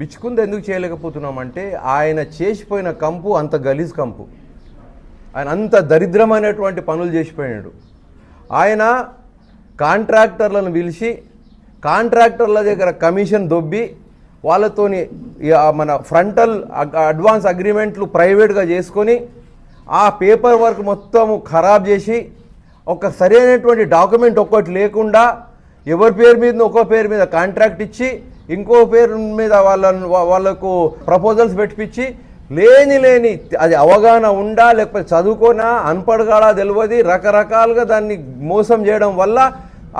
బిచ్చుకుంది ఎందుకు చేయలేకపోతున్నామంటే ఆయన చేసిపోయిన కంపు అంత గలీజ్ కంపు. ఆయన అంత దరిద్రమైనటువంటి పనులు చేసిపోయాడు ఆయన కాంట్రాక్టర్లను పిలిచి కాంట్రాక్టర్ల దగ్గర కమిషన్ దొబ్బి వాళ్ళతోని మన ఫ్రంటల్ అడ్వాన్స్ అగ్రిమెంట్లు ప్రైవేట్గా చేసుకొని ఆ పేపర్ వర్క్ మొత్తము ఖరాబ్ చేసి ఒక సరైనటువంటి డాక్యుమెంట్ ఒక్కటి లేకుండా ఎవరి పేరు మీద ఒక్కో పేరు మీద కాంట్రాక్ట్ ఇచ్చి ఇంకో పేరు మీద వాళ్ళను వాళ్ళకు ప్రపోజల్స్ పెట్టిపించి లేని లేని అది అవగాహన ఉండా లేకపోతే చదువుకోనా అన్పడగాడా తెలియదు రకరకాలుగా దాన్ని మోసం చేయడం వల్ల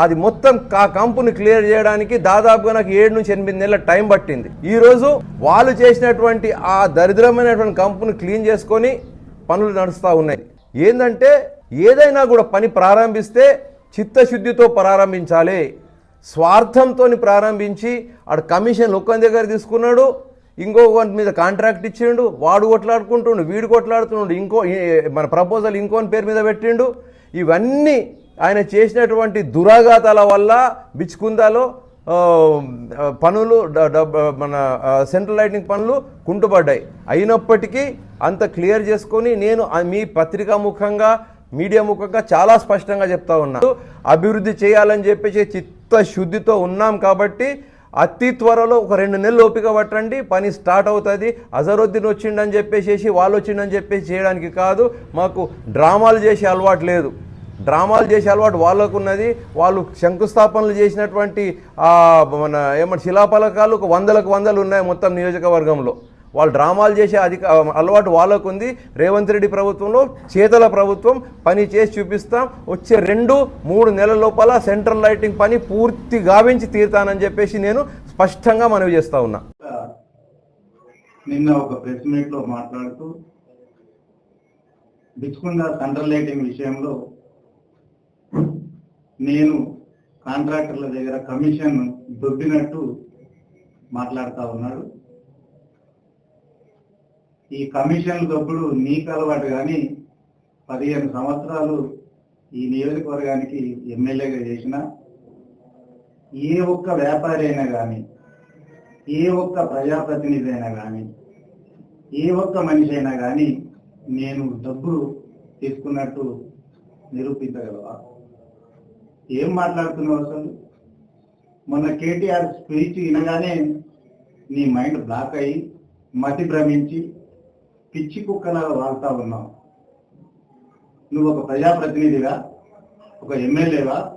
అది మొత్తం ఆ కంపుని క్లియర్ చేయడానికి దాదాపుగా నాకు ఏడు నుంచి ఎనిమిది నెలల టైం పట్టింది. ఈరోజు వాళ్ళు చేసినటువంటి ఆ దరిద్రమైనటువంటి కంపుని క్లీన్ చేసుకొని పనులు నడుస్తూ ఉన్నాయి. ఏంటంటే ఏదైనా కూడా పని ప్రారంభిస్తే చిత్తశుద్ధితో ప్రారంభించాలి. స్వార్థంతో ప్రారంభించి ఆడు కమిషన్ ఒక్కని దగ్గర తీసుకున్నాడు ఇంకో మీద కాంట్రాక్ట్ ఇచ్చిండు వాడు కొట్లాడుకుంటుండు వీడు కొట్లాడుతుండు ఇంకో మన ప్రపోజల్ ఇంకోని పేరు మీద పెట్టిండు. ఇవన్నీ ఆయన చేసినటువంటి దురాఘాతాల వల్ల బిచ్చుకుందాలో పనులు మన సెంట్రల్ లైటింగ్ పనులు కుంటుపడ్డాయి. అయినప్పటికీ అంత క్లియర్ చేసుకొని నేను మీ పత్రికా ముఖంగా మీడియా ముఖంగా చాలా స్పష్టంగా చెప్తా ఉన్నాను అభివృద్ధి చేయాలని చెప్పేసి చిత్తశుద్ధితో ఉన్నాం కాబట్టి అతి త్వరలో ఒక రెండు నెలలు ఓపిక పట్టండి పని స్టార్ట్ అవుతుంది. అజరుద్దీన్ వచ్చిండని చెప్పేసి వాళ్ళు వచ్చిండని చెప్పేసి చేయడానికి కాదు మాకు డ్రామాలు చేసే అలవాటు లేదు. డ్రామాలు చేసే అలవాటు వాళ్ళకు ఉన్నది వాళ్ళు శంకుస్థాపనలు చేసినటువంటి మన ఏమంటే శిలాఫలకాలు ఒక వందలకు వందలు ఉన్నాయి మొత్తం నియోజకవర్గంలో. వాళ్ళు డ్రామాలు చేసే అధిక అలవాటు వాళ్ళకు ఉంది రేవంత్ రెడ్డి ప్రభుత్వంలో చేతల ప్రభుత్వం పని చేసి చూపిస్తాం. వచ్చే రెండు మూడు నెలల లోపల సెంట్రల్ లైటింగ్ పని పూర్తి గావించి తీరుతానని చెప్పేసి నేను స్పష్టంగా మనవి చేస్తా ఉన్నా. నిన్న ఒక ప్రెస్ మీట్లో మాట్లాడుతూ బిచ్చుకుంద సెంట్రల్ లైటింగ్ విషయంలో నేను కాంట్రాక్టర్ల దగ్గర కమిషన్ దొబ్బినట్టు మాట్లాడుతూ ఉన్నాడు. ఈ కమిషన్ల డబ్బులు నీకు అలవాటు కానీ పదిహేను సంవత్సరాలు ఈ నియోజకవర్గానికి ఎమ్మెల్యేగా చేసిన ఏ ఒక్క వ్యాపారి అయినా కానీ ఏ ఒక్క ప్రజాప్రతినిధి అయినా కానీ ఏ ఒక్క మనిషి అయినా కానీ నేను డబ్బు తీసుకున్నట్టు నిరూపించగలవా? ఏం మాట్లాడుతున్నావు అసలు? మొన్న కేటీఆర్ స్పీచ్ వినగానే నీ మైండ్ బ్లాక్ అయ్యి మతి భ్రమించి పిచ్చి కుక్కలాగా వాడుతా ఉన్నావు. నువ్వు ఒక ప్రజాప్రతినిధిగా ఒక ఎమ్మెల్యేగా